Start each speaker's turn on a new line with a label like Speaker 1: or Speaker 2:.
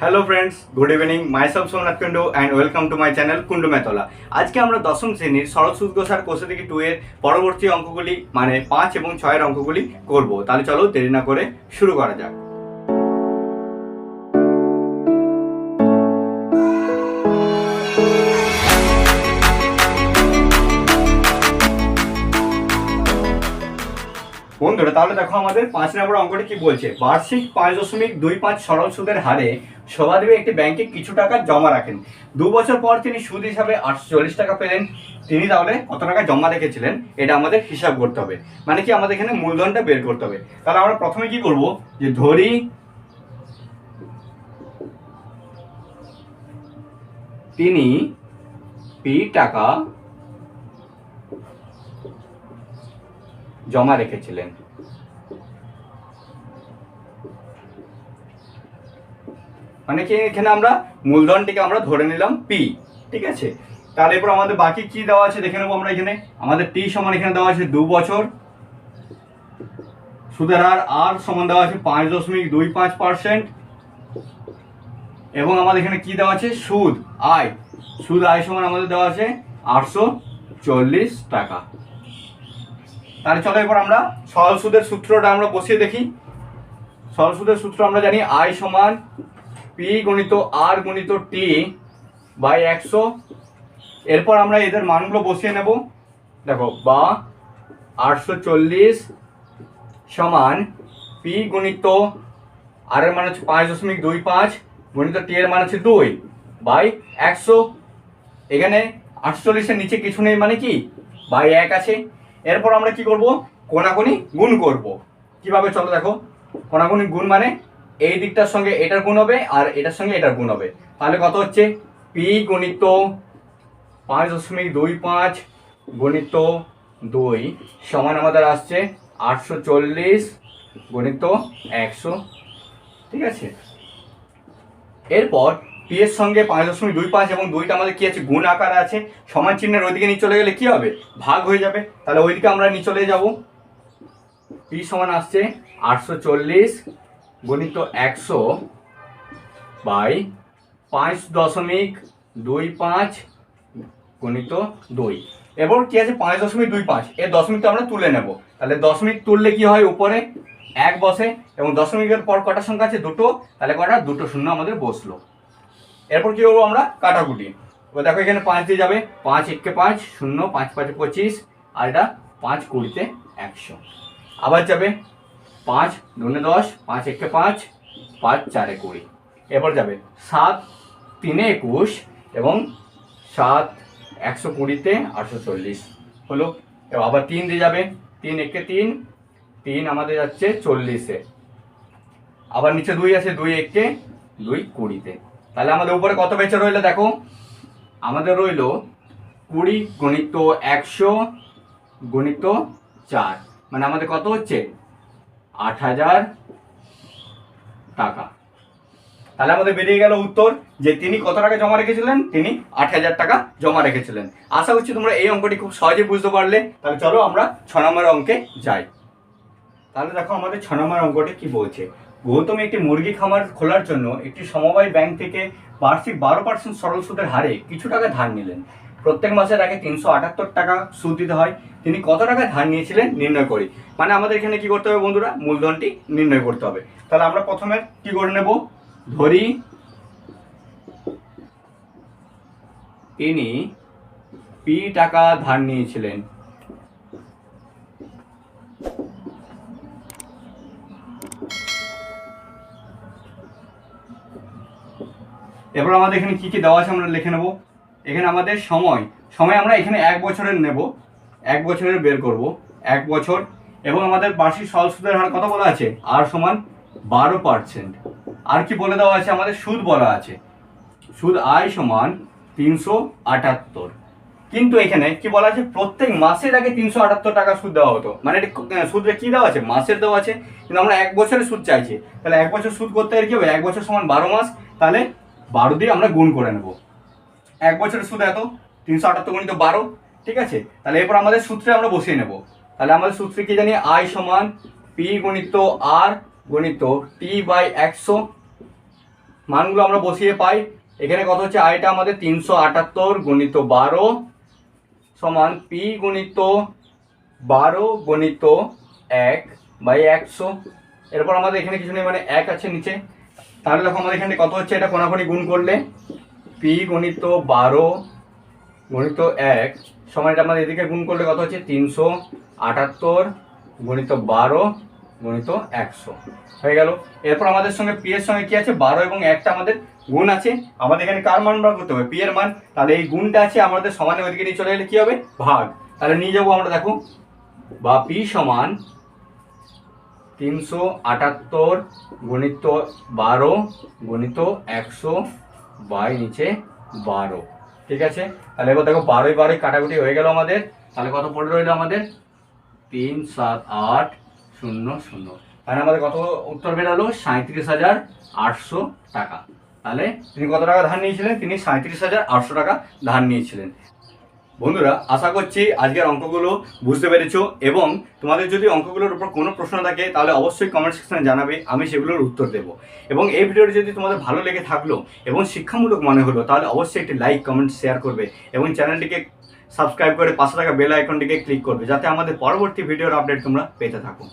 Speaker 1: Hello friends good evening my myself Somnath Kundu and welcome to my channel Kundu Metla আজকে আমরা দশম শ্রেণির সরস্বত গোসার কোষে থেকে টু এর পরবর্তী অঙ্কগুলি মানে পাঁচ এবং ছয়ের অঙ্কগুলি করব। তাহলে চলো দেরি না করে শুরু করা যাক। বন্ধুরা, তাহলে দেখো আমাদের পাঁচ নম্বর অঙ্কটি কি বলছে? বার্ষিক পাঁচ দশমিক দুই পাঁচ সরল সুদের হারে সবাদেবী একটি ব্যাংকে কিছু টাকা জমা রাখেন। দু বছর পর তিনি সুদ হিসাবে আটশো চল্লিশ টাকা পেলেন। তিনি তাহলে কত টাকা জমা রেখেছিলেন? এটা আমাদের হিসাব করতে হবে। মানে কি আমাদের এখানে মূলধনটা বের করতে হবে। তাহলে আমরা প্রথমে কি করব? যে ধরি তিনি পি টাকা জমা রেখেছিলেন। মানে কি এখানে আমরা মূলধনটিকে আমরা ধরে নিলাম পি ঠিক আছে? তাহলে এরপর আমাদের বাকি কি দেওয়া আছে দেখে নেব আমরা এখানে। আমাদের টি সমান এখানে দেওয়া আছে দু বছর। সুদের হার আর সমান দেওয়া আছে পাঁচ দশমিক দুই পাঁচ পার্সেন্ট। এবং আমাদের এখানে কি দেওয়া আছে? সুদ, আয়। সুদ, আয় সমান আমাদের দেওয়া আছে আটশো চল্লিশ টাকা। তাহলে চলো এবার আমরা সরল সুদের সূত্রটা আমরা বসিয়ে দেখি। সরল সুদের সূত্র আমরা জানি আই সমান পি গণিত আর গণিত টি বাই একশো। এরপর আমরা এদের মানগুলো বসিয়ে নেব। দেখো, বা আটশো চল্লিশ সমান পি গণিত আর এর মান হচ্ছে পাঁচ দশমিক দুই পাঁচ গণিত টি এর মান হচ্ছে দুই বাই একশো। এখানে আটচল্লিশের নিচে কিছু নেই মানে কি? বাই এক আছে। এরপর আমরা কি করব? কোনাকুনি গুণ করব। কীভাবে চলো দেখো? কোনাকুনি গুণ মানে এই দিকটার সঙ্গে এটার গুণ হবে আর এটার সঙ্গে এটার গুণ হবে। তাহলে কত হচ্ছে? পি গণিত পাঁচ দশমিক দুই পাঁচ গণিত দুই সমান আমাদের আসছে আটশো চল্লিশ গণিত একশো। ঠিক আছে? এরপর পি এর সঙ্গে পাঁচ দশমিক দুই পাঁচ এবং দুইটা আমাদের কি আছে? গুণ আকার আছে। সমান চিহ্নের ওইদিকে নিয়ে চলে গেলে কি হবে? ভাগ হয়ে যাবে। তাহলে ওইদিকে আমরা নিয়ে চলে যাব। পি সমান আসছে আটশো চল্লিশ গণিত একশো বাই পাঁচ দশমিক দুই পাঁচ গণিত দুই। এবার কি আছে? পাঁচ দশমিক দুই পাঁচ। এর দশমিকটা আমরা তুলে নেব। তাহলে দশমিক তুললে কি হয় উপরে? এক বসে এবং দশমিকের পর কটা সংখ্যা আছে? দুটো। তাহলে কটা? দুটো শূন্য আমাদের বসল। এরপর কি করব আমরা? কাটাকুটি। এবার দেখো এখানে পাঁচ দিয়ে যাবে। পাঁচ একে পাঁচ, শূন্য, পাঁচ, পাঁচে, পঁচিশ, আর এটা পাঁচ কুড়িতে একশো। আবার যাবে পাঁচ দুনে দশ, পাঁচ একে পাঁচ পাঁচ চারে কুড়ি। এরপর যাবে সাত তিনে একুশ এবং সাত একশো কুড়িতে আটশো চল্লিশ। হলো? এবার আবার তিন দিয়ে যাবে। তিন একে তিন তিন আমাদের যাচ্ছে চল্লিশে। আবার নিচে দুই আছে, দুই একে দুই কুড়িতে। তাহলে আমাদের উপরে কত বেঁচে রইল দেখো? আমাদের রইল কুড়ি গণিত একশো গণিত চার। মানে আমাদের কত হচ্ছে? আট হাজার টাকা। তাহলে আমাদের বেরিয়ে গেল উত্তর যে তিনি কত টাকা জমা রেখেছিলেন? তিনি আট হাজার টাকা জমা রেখেছিলেন। আশা করছি তোমরা এই অঙ্কটি খুব সহজে বুঝতে পারলে। তাহলে চলো আমরা ছ নম্বর অঙ্কে যাই। তাহলে দেখো আমাদের ছ নম্বর অঙ্কটি কি বলছে? গৌতম একটি মুরগি খামার খোলার জন্য একটি সমবায় ব্যাংক থেকে বার্ষিক বারো পার্সেন্ট সরল সুদের হারে কিছু টাকা ধার নিলেন। প্রত্যেক মাসের আগে তিনশো আটাত্তর টাকা সুদ দিতে হয়। তিনি কত টাকা ধার নিয়েছিলেন নির্ণয় করি। মানে আমাদের এখানে কি করতে হবে বন্ধুরা? মূলধনটি নির্ণয় করতে হবে। তাহলে আমরা প্রথমে কি করে নেব? ধরি তিনি পি টাকা ধার নিয়েছিলেন। এবার আমাদের এখানে কি কি দেওয়া আছে আমরা লিখে নেব। এখানে আমাদের সময়। সময় আমরা এখানে এক বছরের নেব। এক বছরের বের করব। এক বছর। এবং আমাদের বার্ষিক সরল সুদের হার কত বলা আছে? আর সমান বারো পার্সেন্ট। আর কি বলে দেওয়া আছে? আমাদের সুদ বলা আছে। সুদ আয় সমান তিনশো আটাত্তর। কিন্তু এখানে কি বলা আছে? প্রত্যেক মাসের আগে তিনশো আটাত্তর টাকা সুদ দেওয়া হতো। মানে এটা ক- দেওয়া আছে? মাসের দেওয়া আছে। কিন্তু আমরা এক বছরের সুদ চাইছি। তাহলে এক বছর সুদ করতে গেলে কি হবে? এক বছর সমান বারো মাস। তাহলে বারো দিয়ে আমরা গুণ করে নেব। এক বছরের সুদ এত, তিনশো আটাত্তর গণিত বারো, ঠিক আছে? তাহলে এরপর আমাদের সূত্রে আমরা বসিয়ে নেব। তাহলে আমাদের সূত্রে কি জানি? আই সমান পি গণিত আর গণিত টি বাই একশো। মানগুলো আমরা বসিয়ে পাই। এখানে কত হচ্ছে? আইটা আমাদের তিনশো আটাত্তর গণিত বারো সমান পি গণিত বারো গণিত এক বাই একশো। এরপর আমাদের এখানে কিছু নেই মানে এক আছে নিচে। তাহলে দেখো আমাদের এখানে কত হচ্ছে? এটা কোনাকুনি গুণ করলে পি গণিত বারো গণিত এক সময় এটা আমাদের এদিকে গুণ করলে কত হচ্ছে? তিনশো আটাত্তর গণিত বারো গণিত একশো। হয়ে গেল। এরপর আমাদের সঙ্গে পি এর সঙ্গে কি আছে? বারো এবং একটা আমাদের গুণ আছে। আমাদের এখানে কার মান বার করতে হবে? পি এর মান। তাহলে এই গুণটা আছে আমাদের সমানে ওইদিকে নিয়ে চলে গেলে কি হবে? ভাগ। তাহলে নিয়ে যাব আমরা, দেখো। বা পি সমান তিনশো আটাত্তর গণিত বারো গণিত একশো বাই নিচে বারো। ঠিক আছে? তাহলে এবার দেখো বারোই বারোই কাটাকুটি হয়ে গেল আমাদের। তাহলে কত পড়ে রইল আমাদের? তিন, সাত, আট, শূন্য শূন্য। তাহলে আমাদের কত উত্তর বেরালো? সাঁত্রিশ হাজার আটশো টাকা। তাহলে তিনি কত টাকা ধার নিয়েছিলেন? তিনি সাঁত্রিশ হাজার আটশো টাকা ধার নিয়েছিলেন। বন্ধুরা, আশা করছি আজকের অঙ্কগুলো বুঝতে পেরেছ এবং তোমাদের যদি অঙ্কগুলোর উপর কোনো প্রশ্ন থাকে, তাহলে অবশ্যই কমেন্ট সেকশনে জানাবে, আমি সেগুলোর উত্তর দেব। এবং এই ভিডিওটি যদি তোমাদের ভালো লেগে থাকল এবং শিক্ষামূলক মনে হলো, তাহলে অবশ্যই একটি লাইক কমেন্ট শেয়ার করবে এবং চ্যানেলটিকে সাবস্ক্রাইব করে পাশে থাকা বেল আইকনটিকে ক্লিক করবে, যাতে আমাদের পরবর্তী ভিডিওর আপডেট তোমরা পেতে থাকো।